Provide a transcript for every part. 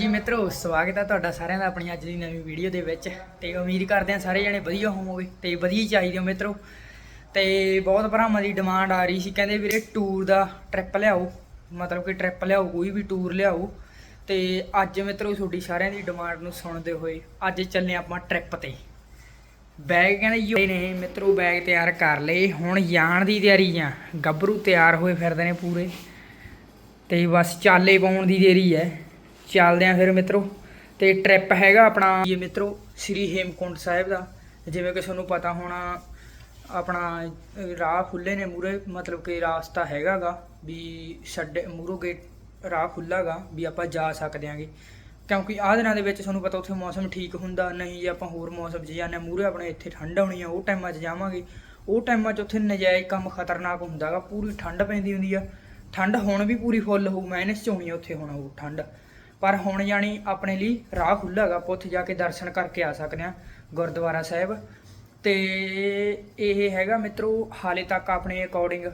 ਹਾਂਜੀ ਮਿੱਤਰੋ, ਸਵਾਗਤ ਹੈ ਤੁਹਾਡਾ ਸਾਰਿਆਂ ਦਾ ਆਪਣੀ ਅੱਜ ਦੀ ਨਵੀਂ ਵੀਡੀਓ ਦੇ ਵਿੱਚ। ਤੇ ਉਮੀਦ ਕਰਦੇ ਹਾਂ ਸਾਰੇ ਜਣੇ ਵਧੀਆ ਹੋਵੋਗੇ ਤੇ ਵਧੀਆ ਚਾਹੀਦੇ ਹੋ ਮਿੱਤਰੋ। ਤੇ ਬਹੁਤ ਭਰਾਵਾਂ ਦੀ ਡਿਮਾਂਡ ਆ ਰਹੀ ਸੀ। ਕਹਿੰਦੇ ਵੀਰੇ ਟੂਰ ਦਾ ਟ੍ਰਿਪ ਲਿਆਓ। ਮਤਲਬ ਕਿ ਟ੍ਰਿਪ ਲਿਆਓ, ਕੋਈ ਵੀ ਟੂਰ ਲਿਆਓ। ਤੇ ਅੱਜ ਮਿੱਤਰੋ, ਤੁਹਾਡੀ ਸਾਰਿਆਂ ਦੀ ਡਿਮਾਂਡ ਨੂੰ ਸੁਣਦੇ ਹੋਏ ਅੱਜ ਚੱਲੇ ਆਪਾਂ ਟ੍ਰਿਪ ਤੇ। ਬੈਗ ਕਹਿੰਦੇ ਯੋ ਨੇ ਮਿੱਤਰੋ ਬੈਗ ਤਿਆਰ ਕਰ ਲਏ। ਹੁਣ ਜਾਣ ਦੀ ਤਿਆਰੀ ਆ। ਗੱਭਰੂ ਤਿਆਰ ਹੋਏ ਫਿਰਦੇ ਨੇ ਪੂਰੇ। ਤੇ ਬਸ ਚਾਲੇ ਪਾਉਣ ਦੀ ਦੇਰੀ ਹੈ। ਚੱਲਦੇ ਆਂ ਫਿਰ ਮਿੱਤਰੋ। ਤੇ ਟ੍ਰਿਪ ਹੈਗਾ ਆਪਣਾ ਇਹ ਮਿੱਤਰੋ ਸ੍ਰੀ ਹੇਮਕੁੰਟ ਸਾਹਿਬ ਦਾ। ਜਿਵੇਂ ਕਿ ਤੁਹਾਨੂੰ ਪਤਾ ਹੋਣਾ ਆਪਣਾ ਰਾਹ ਖੁੱਲੇ ਨੇ ਮੂਰੇ ਮਤਲਬ ਕਿ ਰਾਸਤਾ ਹੈਗਾਗਾ ਵੀ ਛੱਡੇ ਮੂਰੋ ਗੇਟ ਰਾਹ ਖੁੱਲਾਗਾ ਵੀ ਆਪਾਂ ਜਾ ਸਕਦੇ ਆਂਗੇ ਕਿਉਂਕਿ ਆਹ ਦਿਨਾਂ ਦੇ ਵਿੱਚ ਤੁਹਾਨੂੰ ਪਤਾ ਉੱਥੇ ਮੌਸਮ ਠੀਕ ਹੁੰਦਾ ਨਹੀਂ ਜੇ ਆਪਾਂ ਹੋਰ ਮੌਸਮ 'ਚ ਜਾਂਦੇ ਹਾਂ, ਮੂਹਰੇ ਆਪਣੇ ਇੱਥੇ ਠੰਡ ਹੋਣੀ ਆ ਉਹ ਟਾਈਮਾਂ 'ਚ ਜਾਵਾਂਗੇ। ਉਹ ਟਾਈਮਾਂ 'ਚ ਉੱਥੇ ਨਜਾਇਜ਼ ਕੰਮ ਖਤਰਨਾਕ ਹੁੰਦਾਗਾ ਪੂਰੀ ਠੰਡ ਪੈਂਦੀ ਹੁੰਦੀ ਆ। ਠੰਡ ਹੁਣ ਵੀ ਪੂਰੀ ਫੁੱਲ ਹੋਊ ਮਾਈਨਸ 'ਚ ਹੋਣੀ ਆ ਉੱਥੇ ਹੁਣ ਉਹ ਠੰਡ। ਪਰ ਹੁਣ ਜਾਣੀ ਆਪਣੇ ਲਈ ਰਾਹ ਖੁੱਲ੍ਹਾ ਗਾ ਆਪਾਂ ਉੱਥੇ ਜਾ ਕੇ ਦਰਸ਼ਨ ਕਰਕੇ ਆ ਸਕਦੇ ਆ ਗੁਰਦੁਆਰਾ ਸਾਹਿਬ। ਤੇ ਇਹ ਹੈਗਾ ਮਿੱਤਰੋ, ਹਾਲੇ ਤੱਕ ਆਪਣੇ ਅਕੋਰਡਿੰਗ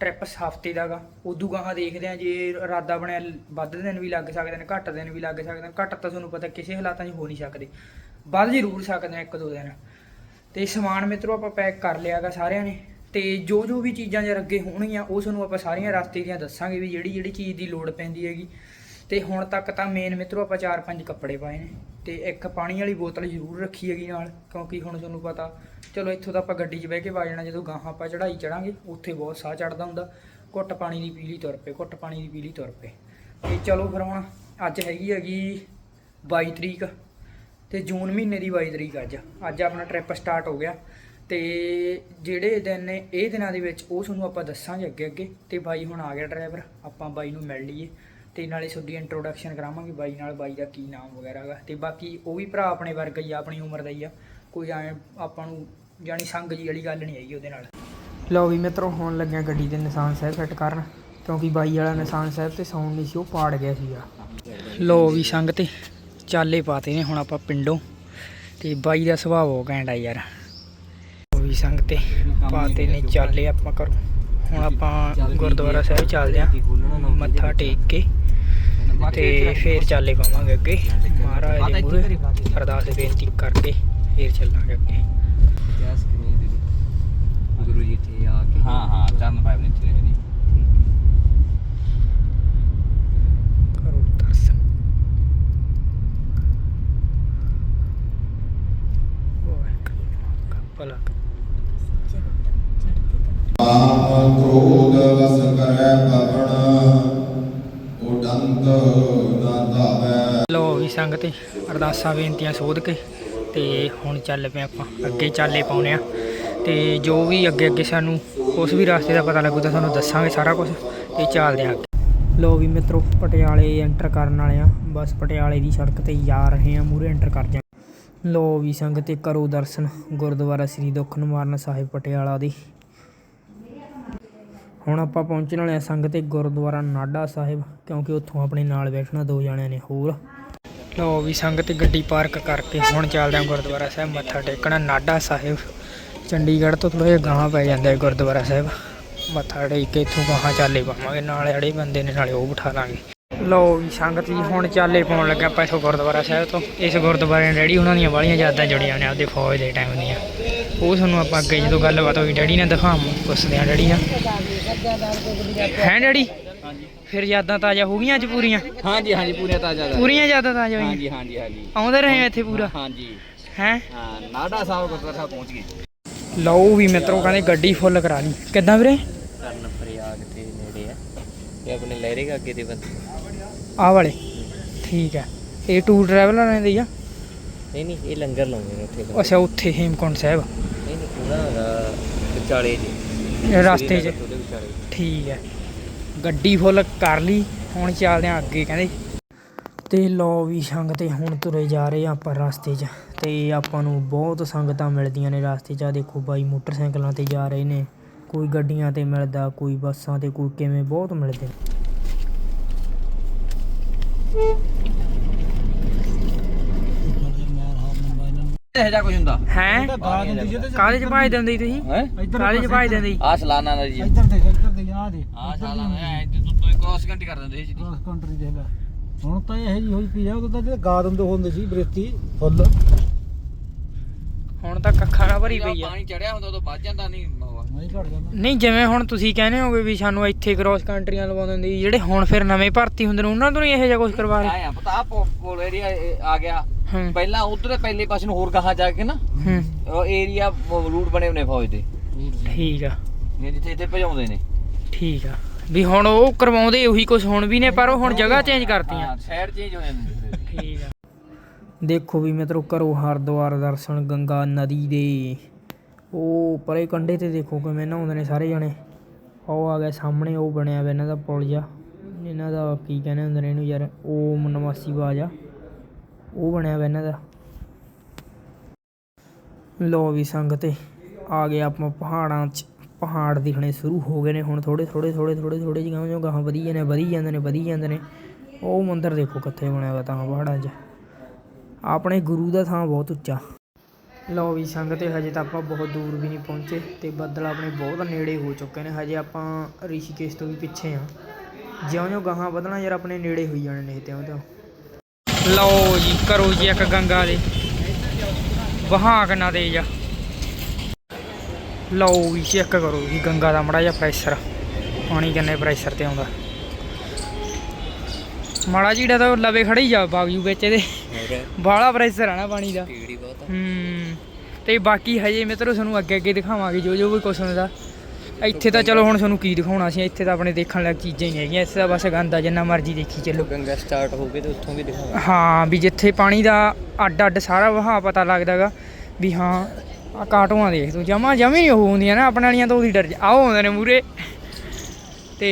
ਟ੍ਰਿਪ ਹਫ਼ਤੇ ਦਾਗਾ ਉਦੋਂ ਗਾਹਾਂ ਦੇਖਦੇ ਆ ਜੇ ਇਰਾਦਾ ਬਣਿਆ, ਵੱਧ ਦਿਨ ਵੀ ਲੱਗ ਸਕਦੇ ਨੇ, ਘੱਟ ਦਿਨ ਵੀ ਲੱਗ ਸਕਦੇ ਨੇ, ਘੱਟ ਤਾਂ ਤੁਹਾਨੂੰ ਪਤਾ ਕਿਸੇ ਹਾਲਾਤਾਂ 'ਚ ਹੋ ਨਹੀਂ ਸਕਦੇ। ਵੱਧ ਜ਼ਰੂਰ ਸਕਦੇ ਆ ਇੱਕ ਦੋ ਦਿਨ। ਤੇ ਸਮਾਨ ਮਿੱਤਰੋ, ਆਪਾਂ ਪੈਕ ਕਰ ਲਿਆਗਾ ਸਾਰਿਆਂ ਨੇ। ਤੇ ਜੋ ਜੋ ਵੀ ਚੀਜ਼ਾਂ ਜੇ ਅੱਗੇ ਹੋਣਗੀਆਂ, ਉਹ ਤੁਹਾਨੂੰ ਆਪਾਂ ਸਾਰੀਆਂ ਰਸਤੇ ਦੀਆਂ ਦੱਸਾਂਗੇ ਵੀ ਜਿਹੜੀ ਜਿਹੜੀ ਚੀਜ਼ ਦੀ ਲੋੜ ਪੈਂਦੀ ਹੈਗੀ। ਤੇ ਹੁਣ ਤੱਕ ਤਾਂ ਮੇਨ ਮਿੱਤਰੋ ਆਪਾਂ ਚਾਰ ਪੰਜ ਕੱਪੜੇ ਪਾਏ ਨੇ। ਤੇ ਇੱਕ ਪਾਣੀ ਵਾਲੀ ਬੋਤਲ ਜ਼ਰੂਰ ਰੱਖੀ ਹੈਗੀ ਨਾਲ, ਕਿਉਂਕਿ ਹੁਣ ਤੁਹਾਨੂੰ ਪਤਾ, ਚਲੋ ਇੱਥੋਂ ਤਾਂ ਆਪਾਂ ਗੱਡੀ 'ਚ ਬਹਿ ਕੇ ਵਾ ਜਾਣਾ, ਜਦੋਂ ਗਾਹਾਂ ਆਪਾਂ ਚੜਾਈ ਚੜਾਂਗੇ ਉੱਥੇ ਬਹੁਤ ਸਾਹ ਚੜਦਾ ਹੁੰਦਾ। ਘੁੱਟ ਪਾਣੀ ਦੀ ਪੀਲੀ ਤੁਰ ਪਏ, ਘੁੱਟ ਪਾਣੀ ਦੀ ਪੀਲੀ ਤੁਰ ਪਏ। ਤੇ ਚਲੋ ਫਿਰ ਹੁਣ ਅੱਜ ਹੈਗੀ ਹੈਗੀ 22 ਤਰੀਕ ਤੇ ਜੂਨ ਮਹੀਨੇ ਦੀ 22 ਤਰੀਕ ਅੱਜ। ਅੱਜ ਆਪਣਾ ਟ੍ਰਿਪ ਸਟਾਰਟ ਹੋ ਗਿਆ। ਤੇ ਜਿਹੜੇ ਦਿਨ ਨੇ, ਇਹ ਦਿਨਾਂ ਦੇ ਵਿੱਚ ਉਹ ਤੁਹਾਨੂੰ ਆਪਾਂ ਦੱਸਾਂਗੇ ਅੱਗੇ ਅੱਗੇ ਤੇ ਬਾਈ ਹੁਣ ਆ ਗਿਆ ਡਰਾਈਵਰ ਆਪਾਂ ਬਾਈ ਨੂੰ ਮਿਲ ਲਈਏ। ਤੇ ਨਾਲੇ ਤੁਹਾਡੀ ਇੰਟਰੋਡਕਸ਼ਨ ਕਰਾਵਾਂਗੇ ਬਾਈ ਨਾਲ ਬਾਈ ਦਾ ਕੀ ਨਾਮ ਵਗੈਰਾ ਹੈਗਾ। ਤੇ ਬਾਕੀ ਉਹ ਵੀ ਭਰਾ ਆਪਣੇ ਵਰਗਾ ਹੀ ਆ ਆਪਣੀ ਉਮਰ ਦਾ ਹੀ ਆ। ਕੋਈ ਐ ਆਪਾਂ ਨੂੰ ਜਾਨੀ ਸੰਗ ਜੀ ਵਾਲੀ ਗੱਲ ਨਹੀਂ ਹੈਗੀ ਉਹਦੇ ਨਾਲ। ਲਓ ਵੀ ਮਿੱਤਰੋ ਹੁਣ ਲੱਗਿਆ ਗੱਡੀ ਦੇ ਨਿਸ਼ਾਨ ਸਾਹਿਬ ਫਿੱਟ ਕਰਨ ਕਿਉਂਕਿ ਬਾਈ ਵਾਲਾ ਨਿਸ਼ਾਨ ਸਾਹਿਬ ਤੇ ਸਾਊਂਡ ਨਹੀਂ ਸੀ ਉਹ ਪਾੜ ਗਿਆ ਸੀਗਾ। ਲਓ ਵੀ ਸੰਗ ਤੇ ਚਾਲੇ ਪਾਤੇ ਨੇ ਹੁਣ ਆਪਾਂ ਪਿੰਡੋਂ ਤੇ ਬਾਈ ਦਾ ਸੁਭਾਅ ਘੈਂਟ ਆ ਯਾਰ। ਉਹ ਵੀ ਸੰਗ ਤੇ ਪਾਤੇ ਨੇ ਚਾਲੇ ਆਪਾਂ ਘਰੋਂ। ਹੁਣ ਆਪਾਂ ਗੁਰਦੁਆਰਾ ਸਾਹਿਬ ਚੱਲਦੇ ਆਂ ਮੱਥਾ ਟੇਕ ਕੇ। ਤੇ ਫੇਰ ਚਾਲੇ ਪਾਵਾਂਗੇ ਅੱਗੇ। ਮਹਾਰਾਜ ਦੇ ਮੂਹਰੇ ਅਰਦਾਸ ਬੇਨਤੀ ਕਰਕੇ ਫੇਰ ਚੱਲਾਂਗੇ ਅੱਗੇ। ਗੁਰੂ ਜੀ ਇੱਥੇ ਆ ਕੇ। ਹਾਂ ਹਾਂ ਚਰਨ ਸਾਹਿਬ ਨੇ ਇੱਥੇ ਨੇ ਕਰੋ ਦਰਸ਼ਨ ਵਾਹਿਗੁਰੂ ਕਾ ਭਲਾ ਕਰੇ। ਪਾਪ ਕ੍ਰੋਧ ਵਸ ਕਰੈ ਪਵਨ ਉਡੰਤ ਨਾ ਧਾਵੈ ਲੋ ਵੀ ਸੰਗਤੇ ਅਰਦਾਸਾਂ, ਬੇਨਤੀਆਂ ਸੋਧ ਕੇ ਤੇ ਹੁਣ ਚੱਲ ਪਏ ਆਪਾਂ, ਅੱਗੇ ਚਾਲੇ ਪਾਉਨੇ ਆ। ਤੇ ਜੋ ਵੀ ਅੱਗੇ ਅੱਗੇ ਸਾਨੂੰ ਉਸ ਵੀ ਰਸਤੇ ਦਾ ਪਤਾ ਲੱਗੂ ਤਾਂ ਤੁਹਾਨੂੰ ਦੱਸਾਂਗੇ ਸਾਰਾ ਕੁਝ ਤੇ ਚੱਲਦੇ ਆ ਅੱਗੇ। ਲੋ ਵੀ ਮਿੱਤਰੋ, ਪਟਿਆਲੇ ਐਂਟਰ ਕਰਨ ਵਾਲੇ ਆ। ਬਸ ਪਟਿਆਲੇ ਦੀ ਸੜਕ ਤੇ ਜਾ ਰਹੇ ਆ ਮੂਰੇ ਐਂਟਰ ਕਰ ਜਾ ਲੋ ਵੀ ਸੰਗਤੇ ਕਰੋ ਦਰਸ਼ਨ, ਗੁਰਦੁਆਰਾ ਸ੍ਰੀ ਦੁੱਖ ਨਿਵਾਰਨ ਸਾਹਿਬ ਪਟਿਆਲਾ ਦੀ। ਹੁਣ ਆਪਾਂ ਪਹੁੰਚਣ ਵਾਲੇ ਆ ਸੰਗਤ ਤੇ ਗੁਰਦੁਆਰਾ ਨਾਡਾ ਸਾਹਿਬ, ਕਿਉਂਕਿ ਉੱਥੋਂ ਆਪਣੇ ਨਾਲ ਬੈਠਣਾ ਦੋ ਜਣਿਆਂ ਨੇ ਹੋਰ। ਲਓ ਵੀ ਸੰਗਤ ਗੱਡੀ ਪਾਰਕ ਕਰਕੇ ਹੁਣ ਚੱਲਦੇ ਆ ਗੁਰਦੁਆਰਾ ਸਾਹਿਬ, ਮੱਥਾ ਟੇਕਣਾ। ਨਾਡਾ ਸਾਹਿਬ, ਚੰਡੀਗੜ੍ਹ ਤੋਂ ਥੋੜਾ ਜਿਹਾ ਗਾਹਾਂ ਪੈ ਜਾਂਦਾ ਹੈ ਗੁਰਦੁਆਰਾ ਸਾਹਿਬ। ਮੱਥਾ ਟੇਕ ਕੇ ਇੱਥੋਂ ਗਾਹਾਂ ਚਾਲੇ ਪਾਵਾਂਗੇ, ਨਾਲ ਜਿਹੜੇ ਬੰਦੇ ਨੇ ਨਾਲੇ ਉਹ ਬਿਠਾ ਲਾਂਗੇ। ਲਓ ਵੀ ਸੰਗਤ ਜੀ ਹੁਣ ਚਾਲੇ ਪਾਉਣ ਲੱਗਾ ਆਪਾਂ ਇੱਥੋਂ ਗੁਰਦੁਆਰਾ ਸਾਹਿਬ ਤੋਂ। ਇਸ ਗੁਰਦੁਆਰੇ ਨਾਲ ਡੈਡੀ ਉਹਨਾਂ ਦੀਆਂ ਵਾਲੀਆਂ ਯਾਦਾਂ ਜੁੜੀਆਂ ਨੇ ਆਪਦੇ ਫੌਜ ਦੇ ਟਾਈਮ ਦੀਆਂ। ਉਹ ਤੁਹਾਨੂੰ ਆਪਾਂ ਅੱਗੇ ਜਦੋਂ ਗੱਲਬਾਤ ਹੋਈ, ਡੈਡੀ ਨੇ ਦਿਖਾਵਾਂ, ਪੁੱਛਦੇ ਆ ਡੈਡੀ ਨਾਲ। ਹੈ ਡੈਡੀ? ਫਿਰ ਯਾਦਾਂ ਤਾਜ਼ਾ ਹੋ ਗਈਆਂ ਅੱਜ ਪੂਰੀਆਂ? ਹਾਂਜੀ ਹਾਂਜੀ ਪੂਰੇ ਤਾਜ਼ਾ ਦਾ ਪੂਰੀਆਂ ਯਾਦਾਂ ਤਾਜ਼ਾ ਹੋਈਆਂ? ਹਾਂਜੀ ਹਾਂਜੀ ਹਾਂਜੀ। ਆਉਂਦੇ ਰਹੇ ਆ ਇੱਥੇ ਪੂਰਾ? ਹਾਂਜੀ। ਹੈ? ਹਾਂ ਨਾਡਾ ਸਾਹਿਬ ਗੁਰਦੁਆਰਾ ਸਾਹਿਬ ਪਹੁੰਚ ਗਏ। ਲਓ ਵੀ ਮਿੱਤਰੋ ਕਹਿੰਦੇ ਗੱਡੀ ਫੁੱਲ ਕਰਾ ਲਈ। ਕਿੱਦਾਂ ਵੀਰੇ? ਕਰਨ ਪ੍ਰਯਾਗ ਤੇ ਨੇੜੇ ਆ। ਇਹ ਆਪਣੇ ਲਹਿਰੇਗਾ ਅੱਗੇ ਦੇ ਬੰਦੇ। ਆਹ ਵਾਲੇ? ਠੀਕ ਹੈ। ਇਹ ਟੂਰ ਟਰੈਵਲ ਵਾਲਿਆਂ ਦੇ ਹੀ ਆ? ਨਹੀਂ ਨਹੀਂ ਇਹ ਲੰਗਰ ਲਾਉਂਦੇ ਨੇ ਉੱਥੇ ਅੱਛਾ ਉੱਥੇ ਹੇਮਕੁੰਟ ਸਾਹਿਬ। ਨਹੀਂ ਨਹੀਂ ਦਾ ਵਿਚਾਲੇ ਜੀ। ਇਹ ਰਸਤੇ 'ਚ ਠੀਕ ਹੈ। ਗੱਡੀ ਫੁੱਲ ਕਰ ਲਈ, ਹੁਣ ਚੱਲਦੇ ਆ ਅੱਗੇ ਕਹਿੰਦੇ। ਤੇ ਲੋ ਵੀ ਸੰਗਤੇ ਹੁਣ ਤੁਰੇ ਜਾ ਰਹੇ ਆ ਆਪਾਂ ਰਸਤੇ 'ਚ, ਤੇ ਆਪਾਂ ਨੂੰ ਬਹੁਤ ਸੰਗਤਾਂ ਮਿਲਦੀਆਂ ਨੇ ਰਸਤੇ 'ਚ। ਆ ਦੇਖੋ ਬਾਈ, ਮੋਟਰਸਾਈਕਲਾਂ ਤੇ ਜਾ ਰਹੇ ਨੇ, ਕੋਈ ਗੱਡੀਆਂ ਤੇ ਮਿਲਦਾ, ਕੋਈ ਬੱਸਾਂ ਤੇ, ਕੋਈ ਕਿਵੇਂ, ਬਹੁਤ ਮਿਲਦੇ ਇਹ ਜਾ ਕੁਝ ਹੁੰਦਾ। ਹੈ? ਕਾਹਦੇ 'ਚ ਭਾਜ ਦਿੰਦੇ ਸੀ ਤੁਸੀਂ? ਹੈ? ਕਾਹਦੇ 'ਚ ਭਾਜ ਦਿੰਦੇ? ਸੀ ਆ ਸਲਾਨਾ ਦਾ ਜੀ। ਇੱਧਰ ਦੇਖ ਇੱਧਰ ਦੇਖ ਆ ਦੇ ਆ ਸਾਲਾਨਾ ਐ ਤੂੰ ਤੂੰ ਕ੍ਰਾਸ ਕੰਟਰੀ ਕਰ ਦਿੰਦੇ ਸੀ ਕ੍ਰਾਸ ਕੰਟਰੀ ਦੇਖ ਲੈ। ਹੁਣ ਤਾਂ ਇਹ ਜੀ ਹੋਈ ਪਈ ਆ ਉਦੋਂ ਤਾਂ ਜਿਹੜੇ ਗਾ ਦਿੰਦੇ ਹੁੰਦੇ ਸੀ ਬਰੇਤੀ ਫੁੱਲ। ਹੁਣ ਤਾਂ ਕੱਖਾਂ ਨਾਲ ਭਰੀ ਪਈ ਆ। ਪਾਣੀ ਚੜਿਆ ਹੁੰਦਾ ਉਦੋਂ ਵੱਜ ਜਾਂਦਾ ਨਹੀਂ ਹਵਾ ਨਹੀਂ ਘਟ ਜਾਂਦਾ। ਨਹੀਂ ਜਿਵੇਂ ਹੁਣ ਤੁਸੀਂ ਕਹਿੰਦੇ ਹੋਗੇ ਵੀ ਸਾਨੂੰ ਇੱਥੇ ਕ੍ਰਾਸ ਕੰਟਰੀਆਂ ਲਵਾ ਦਿੰਦੇ ਸੀ, ਜਿਹੜੇ ਹੁਣ ਫਿਰ ਨਵੇਂ ਭਰਤੀ ਹੁੰਦੇ ਨੇ ਉਹਨਾਂ ਤੋਂ ਨਹੀਂ ਇਹੋ ਜਿਹਾ ਕੁਝ ਕਰਵਾ ਰਹੇ? ਆਇਆ ਪਤਾ ਆ ਪੋਲ ਏਰੀਆ ਆ ਗਿਆ। ਹੂੰ। ਪਹਿਲਾਂ ਉਧਰ ਪਹਿਲੇ ਪਾਸੇ ਨੂੰ ਹੋਰ ਗਾਹਾਂ ਜਾ ਕੇ ਨਾ ਹੂੰ। ਉਹ ਏਰੀਆ ਰੂਟ ਬਣੇ ਹੋਣੇ ਫੌਜ ਦੇ। ਠੀਕ ਆ। ਇਹ ਜਿੱਥੇ ਇੱਥੇ ਭਜਾਉਂਦੇ ਨੇ। ਠੀਕ ਆ। ਵੀ ਹੁਣ ਉਹ ਕਰਵਾਉਂਦੇ ਉਹੀ ਕੁਝ ਹੁਣ ਵੀ ਨੇ ਪਰ ਉਹ ਹੁਣ ਜਗ੍ਹਾ ਚੇਂਜ ਕਰਤੀਆਂ। ਸਾਈਡ ਚੇਂਜ ਹੋ ਜਾਂਦੇ ਨੇ। ਠੀਕ ਆ। ਦੇਖੋ ਵੀ ਮਿੱਤਰੋ ਕਰੋ ਹਰਿਦੁਆਰ ਦਰਸ਼ਨ ਗੰਗਾ ਨਦੀ ਦੇ। ਉਹ ਪਰੇ ਕੰਢੇ ਤੇ ਦੇਖੋ ਕਿਵੇਂ ਨਹਾਉਂਦੇ ਨੇ ਸਾਰੇ ਜਣੇ। ਉਹ ਆ ਗਿਆ ਸਾਹਮਣੇ ਉਹ ਬਣਿਆ ਵਾ ਇਹਨਾਂ ਦਾ ਪੁਲ ਜਾ ਇਹਨਾਂ ਦਾ ਕੀ ਕਹਿੰਦੇ ਹੁੰਦੇ ਨੇ ਇਹਨੂੰ ਯਾਰ ਓਮ ਨਮਾ ਸ਼ਿਵਾਏ ਆ ਉਹ ਬਣਿਆ ਵਾ ਇਹਨਾਂ ਦਾ। ਲੋ ਵੀ ਸੰਗਤੇ, ਆ ਗਏ ਆਪਾਂ ਪਹਾੜਾਂ 'ਚ, ਪਹਾੜ ਦਿਖਣੇ ਸ਼ੁਰੂ ਹੋ ਗਏ ਨੇ ਹੁਣ ਥੋੜੇ ਥੋੜੇ ਥੋੜੇ ਥੋੜੇ ਥੋੜੇ ਜਿਹਾ ਜਿਹਾ ਗਾਹਾਂ ਵਧੀ ਜਾਂਦੇ ਨੇ ਵਧੀ ਜਾਂਦੇ ਨੇ ਵਧੀ ਜਾਂਦੇ ਨੇ। ਉਹ ਮੰਦਰ ਦੇਖੋ ਕਿੱਥੇ ਬਣਿਆ ਵਾ ਤਾਂ ਪਹਾੜਾਂ 'ਚ। ਆਪਣੇ ਗੁਰੂ ਦਾ ਥਾਂ ਬਹੁਤ ਉੱਚਾ। ਲਓ ਵੀ ਸੰਗਤੇ, ਹਜੇ ਤਾਂ ਆਪਾਂ ਬਹੁਤ ਦੂਰ ਵੀ ਨਹੀਂ ਪਹੁੰਚੇ ਤੇ ਬੱਦਲ ਆਪਣੇ ਬਹੁਤ ਨੇੜੇ ਹੋ ਚੁੱਕੇ ਨੇ। ਹਜੇ ਆਪਾਂ ਰਿਸ਼ੀਕੇਸ਼ ਤੋਂ ਵੀ ਪਿੱਛੇ ਆ ਜਿਉਂ-ਜਿਉਂ ਗਾਹਾਂ ਵਧਣਾ ਯਾਰ ਆਪਣੇ ਨੇੜੇ ਹੋਈ ਜਾਣੇ ਨੇ ਤਿਉਂ-ਤਿਉਂ। ਲਓ ਜੀ ਕਰੋ ਜੀ ਇੱਕ ਗੰਗਾ ਦੇ। ਵਹਾਅ ਕਿੰਨਾ ਤੇਜ਼ ਆ ਲਓ ਵੀ ਚੈੱਕ ਕਰੋ ਜੀ ਗੰਗਾ ਦਾ ਮੜਾ ਜਿਹਾ ਪ੍ਰੈਸ਼ਰ ਪਾਣੀ ਕਿੰਨੇ ਪ੍ਰੈਸ਼ਰ ਤੇ ਆਉਂਦਾ। ਮਾੜਾ ਜੀੜਾ ਤਾਂ ਲਵੇ ਖੜੀ ਜਾ ਬਾਗਜੂ ਵਿੱਚ ਇਹਦੇ। ਬਾਹਲਾ ਪ੍ਰੈਸ਼ਰ ਆ ਨਾ ਪਾਣੀ ਦਾ। ਹੂੰ ਤੇ ਬਾਕੀ ਹਜੇ ਮਿੱਤਰੋ ਤੁਹਾਨੂੰ ਅੱਗੇ ਅੱਗੇ ਦਿਖਾਵਾਂਗੇ ਜੋ ਜੋ ਵੀ ਕੁਛ ਹੁੰਦਾ। ਇੱਥੇ ਤਾਂ ਚਲੋ ਹੁਣ ਤੁਹਾਨੂੰ ਕੀ ਦਿਖਾਉਣਾ ਸੀ ਇੱਥੇ ਤਾਂ ਆਪਣੇ ਦੇਖਣ ਲੱਗ ਚੀਜ਼ਾਂ ਹੀ ਹੈਗੀਆਂ ਇੱਥੇ ਤਾਂ ਬਸ ਗੰਦਾ ਜਿੰਨਾ ਮਰਜ਼ੀ ਦੇਖੀ ਚੱਲੋ। ਗੰਗਾ ਸਟਾਰਟ ਹੋ ਗਏ ਤੇ ਉੱਥੋਂ ਵੀ ਦਿਖਾਵਾਂ ਹਾਂ ਵੀ ਜਿੱਥੇ ਪਾਣੀ ਦਾ ਅੱਡ ਅੱਡ ਸਾਰਾ ਵਹਾਅ ਪਤਾ ਲੱਗਦਾਗਾ ਵੀ ਹਾਂ ਆ ਕਾਟੋਆਂ ਦੇਖ ਤੂੰ ਜਮਾ ਜਮੀ ਨਹੀਂ ਉਹ ਹੁੰਦੀਆਂ ਨਾ ਆਪਣੇ ਵਾਲੀਆਂ ਤਾਂ ਉਹਦੀ ਡਰ ਆਓ ਆਉਂਦੇ ਨੇ ਮੂਰੇ ਤੇ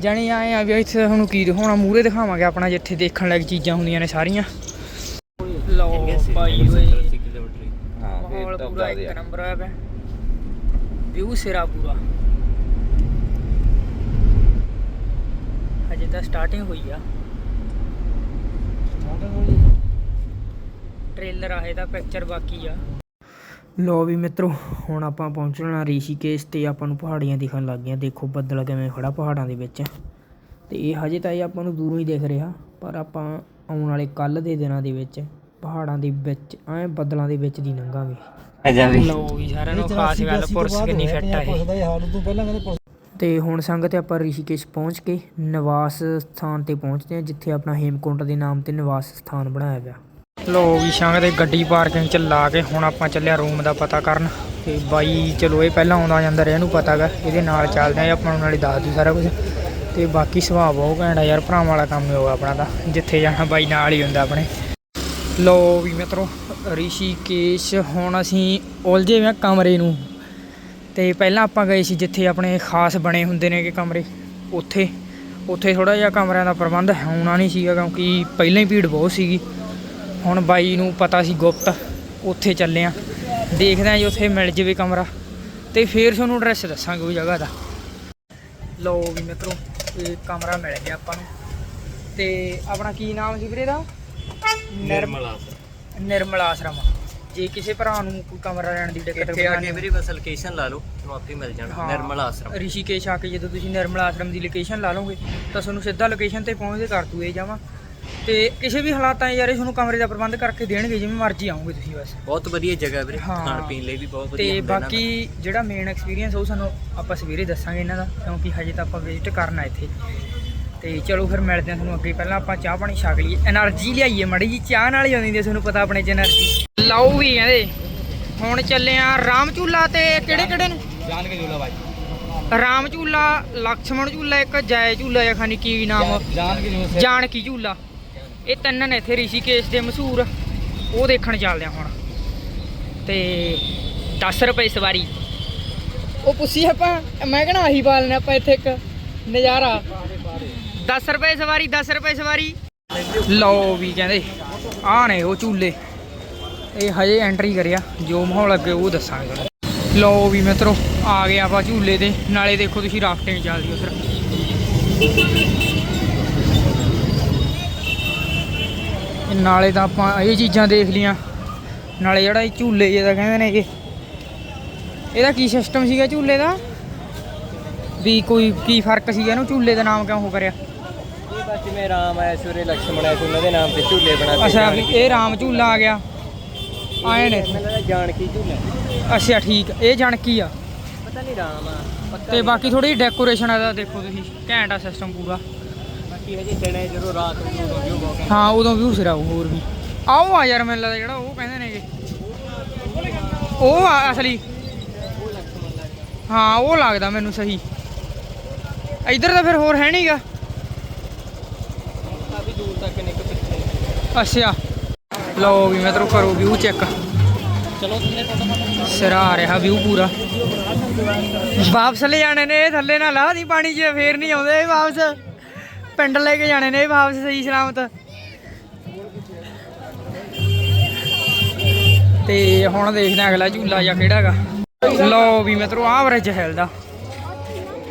ਜਾਣੀ ਆਏ ਆ ਵੀ ਇੱਥੇ ਤੁਹਾਨੂੰ ਕੀ ਦਿਖਾਉਣਾ ਮੂਰੇ ਦਿਖਾਵਾਂਗੇ ਆਪਣਾ ਜਿੱਥੇ ਦੇਖਣ ਲੱਗ ਚੀਜ਼ਾਂ ਹੁੰਦੀਆਂ ਨੇ ਸਾਰੀਆਂ। ਲਓ ਭਾਈ ਓਏ। ਹਾਂ ਫੇਰ ਤਾਂ ਪੂਰਾ ਇੱਕ ਆ। ਨੰਬਰ ਹੋਇਆ ਪਿਆ। ਵਿਊ ਸਿਰਾ ਪੂਰਾ। ਹਜੇ ਤਾਂ ਸਟਾਰਟਿੰਗ ਹੋਈ ਆ। ਟ੍ਰੇਲਰ ਆਏ ਤਾਂ ਪਿਕਚਰ ਬਾਕੀ ਆ। ਲੋ ਵੀ ਮਿੱਤਰੋ ਹੁਣ ਆਪਾਂ ਪਹੁੰਚਣਾ ਰਿਸ਼ੀਕੇਸ਼ ਤੇ ਆਪਾਂ ਨੂੰ ਪਹਾੜੀਆਂ ਦਿਖਣ ਲੱਗ ਗਈਆਂ। ਦੇਖੋ ਬੱਦਲ ਕਿਵੇਂ ਖੜਾ ਪਹਾੜਾਂ ਦੇ ਵਿੱਚ। ਤੇ ਇਹ ਹਜੇ ਤਾਂ ਇਹ ਆਪਾਂ ਨੂੰ ਦੂਰੋਂ ਹੀ ਦਿਖ ਰਿਹਾ ਪਰ ਆਪਾਂ ਆਉਣ ਵਾਲੇ ਕੱਲ ਦੇ ਦਿਨਾਂ ਦੇ ਵਿੱਚ ਪਹਾੜਾਂ ਦੇ ਵਿੱਚ ਐ ਬੱਦਲਾਂ ਦੇ ਵਿੱਚ ਦੀ ਲੰਘਾਂਗੇ। ਅਜਾ ਵੀ। ਲੋ ਵੀ ਸਾਰਿਆਂ ਨੂੰ ਖਾਸ ਗੱਲ ਪੁਰਸ ਕਿੰਨੀ ਫਿੱਟ ਆ ਇਹ। ਪੁੱਛਦਾ ਇਹ ਹਾਲ ਉਦੋਂ ਪਹਿਲਾਂ ਕਹਿੰਦੇ ਪੁਲਿਸ ਤੇ ਹੁਣ ਸੰਗਤ ਆਪਾਂ ਰਿਸ਼ੀਕੇਸ਼ ਪਹੁੰਚ ਕੇ ਨਿਵਾਸ ਸਥਾਨ ਤੇ ਪਹੁੰਚਦੇ ਹਾਂ ਜਿੱਥੇ ਆਪਣਾ ਹੇਮਕੁੰਟ ਦੇ ਨਾਮ ਤੇ ਨਿਵਾਸ ਸਥਾਨ ਬਣਾਇਆ ਗਿਆ। ਲੋ ਵੀ ਸੰਗਤ ਇਹ ਗੱਡੀ ਪਾਰਕਿੰਗ ਚ ਲਾ ਕੇ ਹੁਣ ਆਪਾਂ ਚੱਲਿਆ ਰੂਮ ਦਾ ਪਤਾ ਕਰਨ। ਤੇ ਬਾਈ ਚਲੋ ਇਹ ਪਹਿਲਾਂ ਆਉਂਦਾ ਜਾਂਦਾ ਰਿਹਾ ਇਹਨੂੰ ਪਤਾਗਾ ਇਹਦੇ ਨਾਲ ਚੱਲਦੇ ਆ ਆਪਾਂ ਨੂੰ ਨਾਲੇ ਦੱਸ ਦੂ ਸਾਰਾ ਕੁਝ ਤੇ ਬਾਕੀ ਸੁਭਾਅ ਬਹੁਤ ਘੈਂਟ ਆ ਯਾਰ ਭਰਾਵਾਂ ਵਾਲਾ ਕੰਮ ਹੀ ਹੋਗਾ ਆਪਣਾ ਤਾਂ ਜਿੱਥੇ ਜਾਣਾ ਬਾਈ ਨਾਲ ਹੀ ਹੁੰਦਾ ਆਪਣੇ। ਲੋ ਵੀ ਮਿੱਤਰੋ, ਰਿਸ਼ੀਕੇਸ਼, ਹੁਣ ਅਸੀਂ ਉਲਝੇ ਹੋਏ ਹਾਂ ਕਮਰੇ ਨੂੰ। ਤੇ ਪਹਿਲਾਂ ਆਪਾਂ ਗਏ ਸੀ ਜਿੱਥੇ ਆਪਣੇ ਖਾਸ ਬਣੇ ਹੁੰਦੇ ਨੇ ਕਿ ਕਮਰੇ। ਉੱਥੇ ਉੱਥੇ ਥੋੜਾ ਜਿਹਾ ਕਮਰਿਆਂ ਦਾ ਪ੍ਰਬੰਧ ਹੋਣਾ ਨਹੀਂ ਸੀਗਾ ਕਿਉਂਕਿ ਪਹਿਲਾਂ ਹੀ ਭੀੜ ਬਹੁਤ ਸੀਗੀ। ਹੁਣ ਬਾਈ ਨੂੰ ਪਤਾ ਸੀ ਗੁਪਤ, ਉੱਥੇ ਚੱਲੇ ਆ ਦੇਖਦੇ ਆ ਜੀ ਉੱਥੇ ਮਿਲ ਜਵੇ ਕਮਰਾ। ਤੇ ਫੇਰ ਤੁਹਾਨੂੰ ਐਡਰੈਸ ਦੱਸਾਂਗੇ ਉਹ ਜਗ੍ਹਾ ਦਾ। ਲਓ ਵੀ ਮਿੱਤਰੋ, ਇਹ ਕਮਰਾ ਮਿਲ ਗਿਆ ਆਪਾਂ ਨੂੰ। ਤੇ ਆਪਣਾ ਕੀ ਨਾਮ ਸੀ ਵੀਰੇ ਦਾ? ਨਿਰਮਲ ਨਿਰਮਲ ਆਸ਼ਰਮ। ਜੇ ਕਿਸੇ ਭਰਾ ਨੂੰ ਕੋਈ ਕਮਰਾ ਲੈਣ ਦੀ ਟਿਕਟ ਇੱਥੇ ਆ ਕੇ ਮੇਰੀ ਬਸ ਲੋਕੇਸ਼ਨ ਲਾ ਲਓ ਤੁਹਾਨੂੰ ਆਪੇ ਮਿਲ ਜਾਣਾ ਹਾਂ। ਨਿਰਮਲ ਆਸ਼ਰਮ। ਰਿਸ਼ੀਕੇਸ਼ ਆ ਕੇ ਜਦੋਂ ਤੁਸੀਂ ਨਿਰਮਲ ਆਸ਼ਰਮ ਦੀ ਲੋਕੇਸ਼ਨ ਲਾ ਲਓਗੇ ਤਾਂ ਤੁਹਾਨੂੰ ਸਿੱਧਾ ਲੋਕੇਸ਼ਨ ਤੇ ਪਹੁੰਚਦੇ ਕਰ ਦੂ ਇਹ ਜਾਵਾਂ। ਤੇ ਕਿਸੇ ਵੀ ਹਾਲਾਤਾਂ 'ਚ ਯਾਰ ਇਹ ਤੁਹਾਨੂੰ ਕਮਰੇ ਦਾ ਪ੍ਰਬੰਧ ਕਰਕੇ ਦੇਣਗੇ ਜਿਵੇਂ ਮਰਜ਼ੀ ਆਓਗੇ ਤੁਸੀਂ ਬਸ। ਬਹੁਤ ਵਧੀਆ ਜਗ੍ਹਾ ਵੀਰੇ ਹਾਂ। ਖਾਣ ਪੀਣ ਲਈ ਵੀ ਬਹੁਤ ਵਧੀਆ ਤੇ ਹੁੰਦਾ ਇਹਨਾਂ ਬਾਕੀ ਜਿਹੜਾ ਮੇਨ ਐਕਸਪੀਰੀਅੰਸ ਉਹ ਸਾਨੂੰ ਆਪਾਂ ਸਵੇਰੇ ਦੱਸਾਂਗੇ ਇਹਨਾਂ ਦਾ ਕਿਉਂਕਿ ਹਜੇ ਤਾਂ ਆਪਾਂ ਵਿਜ਼ਿਟ ਕਰਨਾ ਇੱਥੇ। ਤੇ ਚਲੋ ਫਿਰ ਮਿਲਦੇ ਹਾਂ ਤੁਹਾਨੂੰ ਅੱਗੇ। ਪਹਿਲਾਂ ਆਪਾਂ ਚਾਹ ਪਾਣੀ ਛਕ ਲਈਏ। એનર્ਜੀ ਲਿਆਈਏ ਮੜੀ ਜੀ ਚਾਹ ਨਾਲ ਹੀ ਆਉਂਦੀ ਹੁੰਦੀ ਤੁਹਾਨੂੰ ਪਤਾ ਆਪਣੇ ਚ એનર્ਜੀ ਲਾਓ ਵੀ ਕਹਿੰਦੇ ਹੁਣ ਚੱਲੇ ਆ ਰਾਮ ਚੂਲਾ ਤੇ ਕਿਹੜੇ ਕਿਹੜੇ ਨੇ? ਜਾਨ ਕੇ ਝੂਲਾ ਬਾਈ। ਰਾਮ ਝੂਲਾ ਲక్ష్మణ ਝੂਲਾ ਇੱਕ ਜੈ ਝੂਲਾ ਜਾਂ ਖਾਨੀ ਕੀ ਨਾਮ ਜਾਨ ਕੀ ਝੂਲਾ ਇਹ ਤਿੰਨ ਨੇ ਇੱਥੇ ਰਿਸ਼ੀਕੇਸ਼ ਦੇ ਮਸ਼ਹੂਰ। ਉਹ ਦੇਖਣ ਚੱਲਦੇ ਆ ਹੁਣ। ਤੇ 10 ਰੁਪਏ ਸਵਾਰੀ। ਉਹ ਪੁੱਛੀ ਆਪਾਂ ਮੈਂ ਕਹਣਾ ਆਹੀ ਪਾ ਲੈਣਾ ਆਪਾਂ ਇੱਥੇ ਇੱਕ ਨਜ਼ਾਰਾ। 10 ਰੁਪਏ ਸਵਾਰੀ 10 ਰੁਪਏ ਸਵਾਰੀ। ਲਓ ਵੀ ਕਹਿੰਦੇ ਆ ਨੇ ਉਹ ਝੂਲੇ। ਇਹ ਹਜੇ ਐਂਟਰੀ ਕਰਿਆ, ਜੋ ਮਾਹੌਲ ਅੱਗੇ ਉਹ ਦੱਸਾਂਗੇ ਤੁਹਾਨੂੰ। ਲਓ ਵੀ ਮਿੱਤਰੋ, ਆ ਗਏ ਆਪਾਂ ਝੂਲੇ ਦੇ ਨਾਲੇ ਦੇਖੋ ਤੁਸੀਂ ਰਾਫਟਿੰਗ ਚੱਲਦੀ ਉਧਰ। ਨਾਲੇ ਤਾਂ ਆਪਾਂ ਇਹ ਚੀਜ਼ਾਂ ਦੇਖ ਲੀਆਂ। ਨਾਲੇ ਜਿਹੜਾ ਇਹ ਝੂਲੇ ਜਿਹਦਾ ਕਹਿੰਦੇ ਨੇ ਇਹ ਇਹਦਾ ਕੀ ਸਿਸਟਮ ਸੀਗਾ ਝੂਲੇ ਦਾ? ਵੀ ਕੋਈ ਕੀ ਫ਼ਰਕ ਸੀਗਾ ਇਹਨੂੰ? ਝੂਲੇ ਦਾ ਨਾਮ ਕਿਉਂ ਹੋ ਕਰਿਆ? ਬਸ ਜਿਵੇਂ ਰਾਮ ਆਇਆ ਸੀ ਉਰੇ ਲਕਸ਼ਮਣ ਆਇਆ ਸੀ ਉਹਨਾਂ ਦੇ ਨਾਮ ਤੇ ਝੂਲੇ ਬਣਾਤੇ ਅੱਛਾ ਵੀ ਇਹ ਰਾਮ ਝੂਲਾ ਆ ਗਿਆ। ਆਏ ਨੇ। ਮੈਨੂੰ ਲੱਗਦਾ ਝੂਲਾ। ਅੱਛਾ ਠੀਕ। ਇਹ ਜਾਣਕੀ ਆ। ਪਤਾ ਨਹੀਂ ਰਾਮ ਆ ਪੱਕਾ ਤੇ ਬਾਕੀ ਥੋੜੀ ਡੈਕੋਰੇਸ਼ਨ ਇਹਦਾ ਦੇਖੋ ਤੁਸੀਂ। ਘੈਂਟ ਆ ਸਿਸਟਮ ਪੂਰਾ। ਬਾਕੀ ਹਜੇ ਦਿਨੇ ਜਦੋਂ ਰਾਤ ਨੂੰ ਉਦੋਂ ਵੀ ਉਹ ਬਹੁਤ ਹਾਂ ਉਦੋਂ ਵੀ ਸਿਰਾ ਹੋਰ ਵੀ। ਆਓ ਆ ਯਾਰ ਮੈਨੂੰ ਲੱਗਦਾ ਜਿਹੜਾ ਉਹ ਕਹਿੰਦੇ ਨੇਗੇ। ਉਹ ਆ ਅਸਲੀ। ਹਾਂ ਉਹ ਲੱਗਦਾ ਮੈਨੂੰ ਸਹੀ। ਇੱਧਰ ਤਾਂ ਫਿਰ ਹੋਰ ਹੈ ਨਹੀਂਗਾ ਦੂਰ ਤੱਕ ਨਿਕ ਪਿੱਛੇ? ਅੱਛਾ। ਲਓ ਵੀ ਮੈਂ ਕਰੋ ਵਿਊ ਚੈੱਕ ਚਲੋ ਥੱਲੇ ਫੋਟੋ ਸਿਰਾ ਆ ਰਿਹਾ ਵਿਊ ਪੂਰਾ। ਵਾਪਸ ਲੈ ਜਾਣੇ ਨੇ ਇਹ ਥੱਲੇ ਨਾ ਲਾ ਦੀ ਪਾਣੀ 'ਚ ਫੇਰ ਨਹੀਂ ਆਉਂਦੇ ਇਹ ਵਾਪਸ। ਪਿੰਡ ਲੈ ਕੇ ਜਾਣੇ ਨੇ ਇਹ ਵਾਪਸ ਸਹੀ ਸਲਾਮਤ। ਤੇ ਹੁਣ ਦੇਖਦੇ ਅਗਲਾ ਝੂਲਾ ਜਾਂ ਕਿਹੜਾ ਹੈਗਾ। ਲਓ ਵੀ ਮਿੱਤਰੋ ਆਹ ਬ੍ਰਿਜ ਹਿਲਦਾ।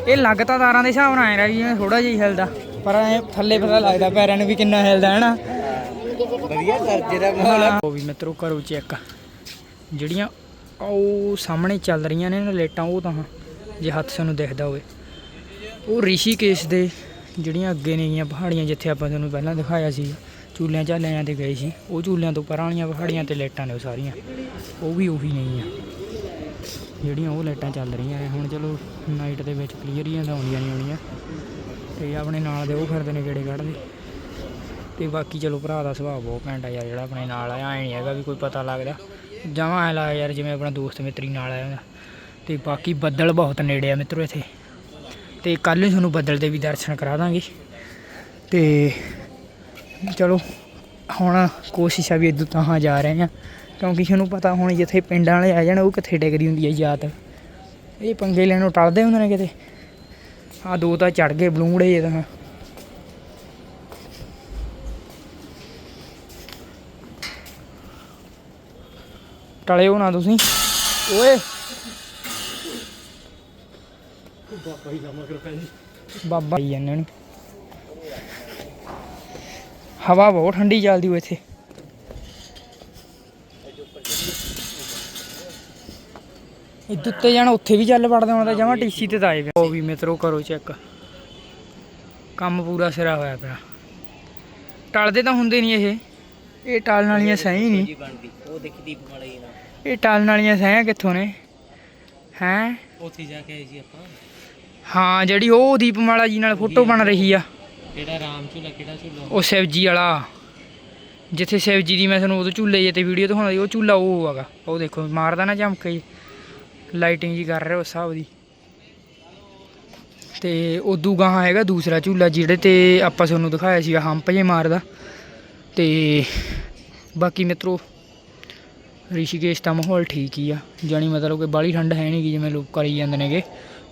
ਇਹ ਲੱਗਤਾ ਤਾਰਾਂ ਦੇ ਹਿਸਾਬ ਨਾਲ ਆਇਆ ਜੀ ਥੋੜਾ ਜਿਹਾ ਹੀ ਹਿਲਦਾ। ਪਰ ਐ ਥੱਲੇ ਪਤਾ ਲੱਗਦਾ ਪੈਰਾਂ ਨੂੰ ਵੀ ਕਿੰਨਾ ਹਿਲਦਾ ਹੈ ਨਾ? ਵਧੀਆ ਦਰਜੇ ਦਾ ਮਾਹੌਲ ਆ। ਉਹ ਵੀ ਮਿੱਤਰੋ ਕਰੋ ਚੈੱਕ ਜਿਹੜੀਆਂ ਉਹ ਸਾਹਮਣੇ ਚੱਲ ਰਹੀਆਂ ਨੇ ਨਾ ਲੇਟਾਂ ਉਹ ਤਾਂ ਜੇ ਹੱਥ ਸਾਨੂੰ ਦਿਖਦਾ ਹੋਵੇ। ਉਹ ਰਿਸ਼ੀਕੇਸ਼ ਦੇ ਜਿਹੜੀਆਂ ਅੱਗੇ ਨੇਗੀਆਂ ਪਹਾੜੀਆਂ ਜਿੱਥੇ ਆਪਾਂ ਤੁਹਾਨੂੰ ਪਹਿਲਾਂ ਦਿਖਾਇਆ ਸੀ ਝੂਲਿਆਂ ਝਾਲਿਆਂ ਤੇ ਗਏ ਸੀ ਉਹ ਝੂਲਿਆਂ ਤੋਂ ਪਰਾਂ ਵਾਲੀਆਂ ਪਹਾੜੀਆਂ ਤੇ ਲੇਟਾਂ ਨੇ ਉਹ ਸਾਰੀਆਂ। ਉਹ ਵੀ ਉਹੀ ਨਹੀਂ ਆ ਜਿਹੜੀਆਂ ਉਹ ਲਾਈਟਾਂ ਚੱਲ ਰਹੀਆਂ ਹੁਣ ਚਲੋ ਨਾਈਟ ਦੇ ਵਿੱਚ ਕਲੀਅਰ ਹੀ ਆਉਂਦੀਆਂ ਨਹੀਂ ਆਉਣੀਆਂ। ਤੇ ਆਪਣੇ ਨਾਲ ਦੇ, ਉਹ ਫਿਰਦੇ ਨੇ ਗੇੜੇ ਕੱਢਦੇ। ਤੇ ਬਾਕੀ ਚਲੋ ਭਰਾ ਦਾ ਸੁਭਾਅ ਬਹੁਤ ਘੈਂਟ ਆ ਯਾਰ, ਜਿਹੜਾ ਆਪਣੇ ਨਾਲ ਆਇਆ ਐ ਨਹੀਂ ਹੈਗਾ ਵੀ ਕੋਈ ਪਤਾ ਲੱਗਦਾ। ਜਮਾਂ ਐ ਲੱਗਦਾ ਯਾਰ, ਜਿਵੇਂ ਆਪਣਾ ਦੋਸਤ ਮਿੱਤਰੀ ਨਾਲ ਆਇਆ ਹੁੰਦਾ। ਤੇ ਬਾਕੀ ਬੱਦਲ ਬਹੁਤ ਨੇੜੇ ਆ ਮਿੱਤਰੋ ਇੱਥੇ। ਤੇ ਕੱਲ ਨੂੰ ਤੁਹਾਨੂੰ ਬੱਦਲ ਦੇ ਵੀ ਦਰਸ਼ਨ ਕਰਾ ਦਾਂਗੇ। ਤੇ ਚਲੋ, ਹੁਣ ਕੋਸ਼ਿਸ਼ ਆ ਵੀ ਇਦੋਂ ਤਾਂ ਜਾ ਰਹੇ ਆ। ਕਿਉਂਕਿ ਤੁਹਾਨੂੰ ਪਤਾ ਹੁਣ ਜਿੱਥੇ ਪਿੰਡਾਂ ਵਾਲੇ ਆ ਜਾਣ, ਉਹ ਕਿੱਥੇ ਡਿਗਰੀ ਹੁੰਦੀ ਹੈ ਯਾਦ ਇਹ ਪੰਗੇ ਲੈਣੋਂ ਟਲਦੇ ਹੁੰਦੇ ਨੇ ਕਿਤੇ। ਆ ਦੋ ਤਾਂ ਚੜ ਗਏ ਬਲੂੰਗੜੇ ਜੇ ਤਾਂ। ਟਲਿਓ ਨਾ ਤੁਸੀਂ। ਓਏ। ਬਾਬਾ ਹੀ ਇਹਨਾਂ ਨੂੰ ਹਵਾ ਬਹੁਤ ਠੰਡੀ ਚੱਲਦੀ ਓ ਇੱਥੇ। ਇੱਥੇ ਉੱਤੇ ਜਾਣਾ ਉੱਥੇ ਵੀ ਚੱਲ ਪੜਦਾ ਹੁਣ ਤਾਂ ਜਮਾ ਟੀਸੀ ਤੇ ਤਾਂ ਆਏ ਪਿਆ ਉਹ ਵੀ ਮਿੱਤਰੋ ਕਰੋ ਚੈੱਕ। ਕੰਮ ਪੂਰਾ ਸਿਰਾ ਹੋਇਆ ਪਿਆ। ਟਲਦੇ ਤਾਂ ਹੁੰਦੇ ਨਹੀਂ ਇਹ। ਇਹ ਟਾਲਣ ਵਾਲੀਆਂ ਸਹੀ ਨਹੀਂ। ਜੀ ਬਣਦੀ ਉਹ ਦੇਖੀ ਦੀਪ ਵਾਲੀ ਨਾ ਇਹ ਟਾਲਣ ਵਾਲੀਆਂ ਸਹਿਆਂ ਕਿੱਥੋਂ ਨੇ? ਹੈਂ? ਉੱਥੇ ਜਾ ਕੇ ਆਏ ਜੀ ਆਪਾਂ। ਹਾਂ ਜਿਹੜੀ ਉਹ ਦੀਪਮਾਲਾ ਜੀ ਨਾਲ ਫੋਟੋ ਬਣ ਰਹੀ ਆ। ਕਿਹੜਾ ਰਾਮ ਝੂਲਾ ਕਿਹੜਾ ਝੂਲਾ? ਉਹ ਸ਼ਿਵਜੀ ਵਾਲਾ। ਜਿੱਥੇ ਸ਼ਿਵਜੀ ਦੀ ਮੈਂ ਤੁਹਾਨੂੰ ਉਦੋਂ ਝੂਲੇ ਜੇ ਤੇ ਵੀਡੀਓ ਦਿਖਾਉਂਦਾ ਸੀ ਉਹ ਝੂਲਾ ਉਹ ਹੈਗਾ। ਉਹ ਦੇਖੋ ਮਾਰਦਾ ਨਾ ਚਮਕ ਜੀ ਲਾਈਟਿੰਗ ਜੀ ਕਰ ਰਿਹਾ ਉਸ ਹਿਸਾਬ ਦੀ। ਤੇ ਉਦੋਂ ਗਾਹਾਂ ਹੈਗਾ ਦੂਸਰਾ ਝੂਲਾ, ਜਿਹੜੇ ਤੇ ਆਪਾਂ ਤੁਹਾਨੂੰ ਦਿਖਾਇਆ ਸੀਗਾ, ਹੰਪ ਜੇ ਮਾਰਦਾ। ਤੇ ਬਾਕੀ ਮਿੱਤਰੋ, ਰਿਸ਼ੀਕੇਸ਼ ਦਾ ਮਾਹੌਲ ਠੀਕ ਹੀ ਆ। ਜਾਣੀ ਮਤਲਬ ਕਿ ਬਾਲੀ ਠੰਡ ਹੈ ਨਹੀਂ ਗੀ ਜਿਵੇਂ ਲੋਕ ਕਰੀ ਜਾਂਦੇ ਨੇਗੇ,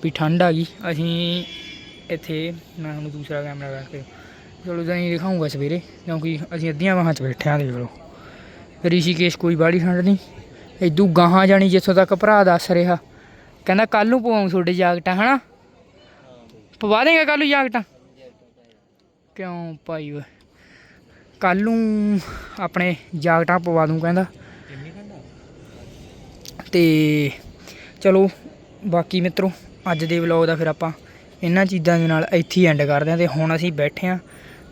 ਵੀ ਠੰਡ ਆ ਗਈ। ਅਸੀਂ ਇੱਥੇ, ਮੈਂ ਤੁਹਾਨੂੰ ਦੂਸਰਾ ਕੈਮਰਾ ਕਰਕੇ ਚਲੋ ਤਾਂ ਨਹੀਂ ਦਿਖਾਉਂਗਾ ਸਵੇਰੇ, ਕਿਉਂਕਿ ਅਸੀਂ ਅੱਧੀਆਂ ਬਾਹਾਂ 'ਚ ਬੈਠੇ ਆਂ, ਦੇਖ ਲਓ। ਰਿਸ਼ੀਕੇਸ਼ ਕੋਈ ਬਾੜੀ ਠੰਡ ਨਹੀਂ। ਇਦੂ ਗਾਹਾਂ ਜਾਣੀ ਜਿੱਥੋਂ ਤੱਕ ਭਰਾ ਦੱਸ ਰਿਹਾ। ਕਹਿੰਦਾ ਕੱਲ ਨੂੰ ਪਵਾਉਂ ਤੁਹਾਡੇ ਜਾਕਟਾਂ, ਹਨਾ? ਪਵਾ ਦੇਗਾ ਕੱਲ ਨੂੰ ਜਾਕਟਾਂ? ਕਿਉਂ ਭਾਈ ਓਏ? ਕੱਲ ਨੂੰ ਆਪਣੇ ਜਾਕਟਾਂ ਪਵਾ ਦੂੰ, ਕਹਿੰਦਾ। ਤੇ ਚਲੋ, ਬਾਕੀ ਮਿੱਤਰੋ, ਅੱਜ ਦੇ ਵਲੌਗ ਦਾ ਫਿਰ ਆਪਾਂ ਇਹਨਾਂ ਚੀਜ਼ਾਂ ਦੇ ਨਾਲ ਇੱਥੇ ਹੀ ਐਂਡ ਕਰਦੇ ਹਾਂ ਤੇ ਹੁਣ ਅਸੀਂ ਬੈਠੇ ਹਾਂ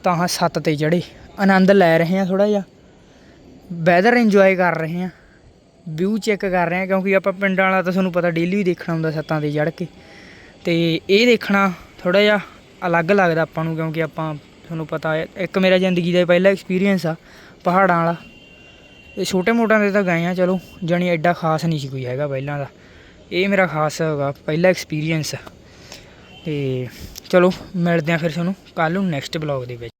ਤਾਂ ਹਾਂ ਸੱਤ ਤੇ ਚੜੇ ਆਨੰਦ ਲੈ ਰਹੇ ਹਾਂ ਥੋੜਾ ਜਿਹਾ। ਵੈਦਰ ਇੰਜੋਏ ਕਰ ਰਹੇ ਹਾਂ। ਵਿਊ ਚੈੱਕ ਕਰ ਰਹੇ ਹਾਂ ਕਿਉਂਕਿ ਆਪਾਂ ਪਿੰਡਾਂ ਵਾਲਾ ਤਾਂ ਤੁਹਾਨੂੰ ਪਤਾ ਡੇਲੀ ਵੀ ਦੇਖਣਾ ਹੁੰਦਾ ਛੱਤਾਂ ਤੇ ਚੜ ਕੇ। ਤੇ ਇਹ ਦੇਖਣਾ ਥੋੜਾ ਜਿਹਾ ਅਲੱਗ ਲੱਗਦਾ ਆਪਾਂ ਨੂੰ ਕਿਉਂਕਿ ਆਪਾਂ, ਤੁਹਾਨੂੰ ਪਤਾ ਇੱਕ ਮੇਰਾ ਜ਼ਿੰਦਗੀ ਦਾ ਪਹਿਲਾ ਐਕਸਪੀਰੀਅੰਸ ਆ ਪਹਾੜਾਂ ਵਾਲਾ। ਇਹ ਛੋਟੇ ਮੋਟਾਂ ਦੇ ਤਾਂ ਗਏ ਆ ਚਲੋ, ਜਾਣੀ ਐਡਾ ਖਾਸ ਨਹੀਂ ਸੀ ਕੋਈ ਹੈਗਾ ਪਹਿਲਾਂ ਦਾ। ਇਹ ਮੇਰਾ ਖਾਸ ਹੈਗਾ, ਪਹਿਲਾ ਐਕਸਪੀਰੀਅੰਸ ਤੇ ਚਲੋ, ਮਿਲਦੇ ਆ ਫਿਰ ਤੁਹਾਨੂੰ ਕੱਲ ਨੂੰ ਨੈਕਸਟ ਬਲੌਗ ਦੇ ਵਿੱਚ।